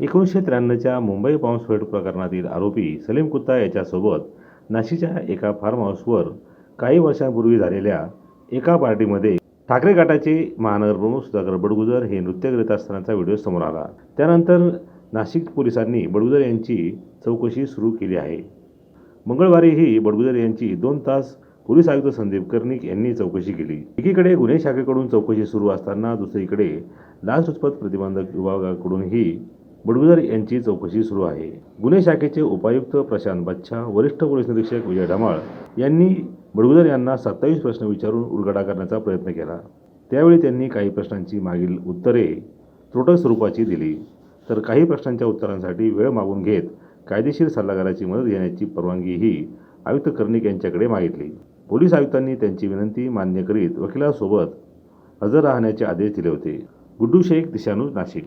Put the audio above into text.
एकोणीसशे त्र्याण्णवच्या मुंबई बॉम्बस्फोट प्रकरणातील आरोपी सलीम कुत्ता याच्यासोबत नाशिकच्या एका फार्म हाऊसवर काही वर्षांपूर्वी झालेल्या एका पार्टीमध्ये ठाकरे गटाचे महानगरप्रमुख सुधाकर बडगुजर हे नृत्य करीत असतानाचा व्हिडिओ समोर आला. त्यानंतर नाशिक पोलिसांनी बडगुजर यांची चौकशी सुरू केली आहे. मंगळवारीही बडगुजर यांची दोन तास पोलीस आयुक्त संदीप कर्णिक यांनी चौकशी केली. एकीकडे गुन्हे शाखेकडून चौकशी सुरू असताना दुसरीकडे लाचलुचपत प्रतिबंधक विभागाकडूनही बडगुजर यांची चौकशी सुरू आहे. गुन्हे शाखेचे उपायुक्त प्रशांत बच्छा वरिष्ठ पोलीस निरीक्षक विजय ढमाळ यांनी बडगुजर यांना सत्तावीस प्रश्न विचारून उलगडा करण्याचा प्रयत्न केला. त्यावेळी त्यांनी काही प्रश्नांची मागील उत्तरे त्रोटक स्वरूपाची दिली. तर काही प्रश्नांच्या उत्तरांसाठी वेळ मागून घेत कायदेशीर सल्लागाराची मदत घेण्याची परवानगीही आयुक्त कर्णिक यांच्याकडे मागितली. पोलीस आयुक्तांनी त्यांची विनंती मान्य करीत वकिलासोबत हजर राहण्याचे आदेश दिले होते. गुड्डू शेख दिशानू नाशिक.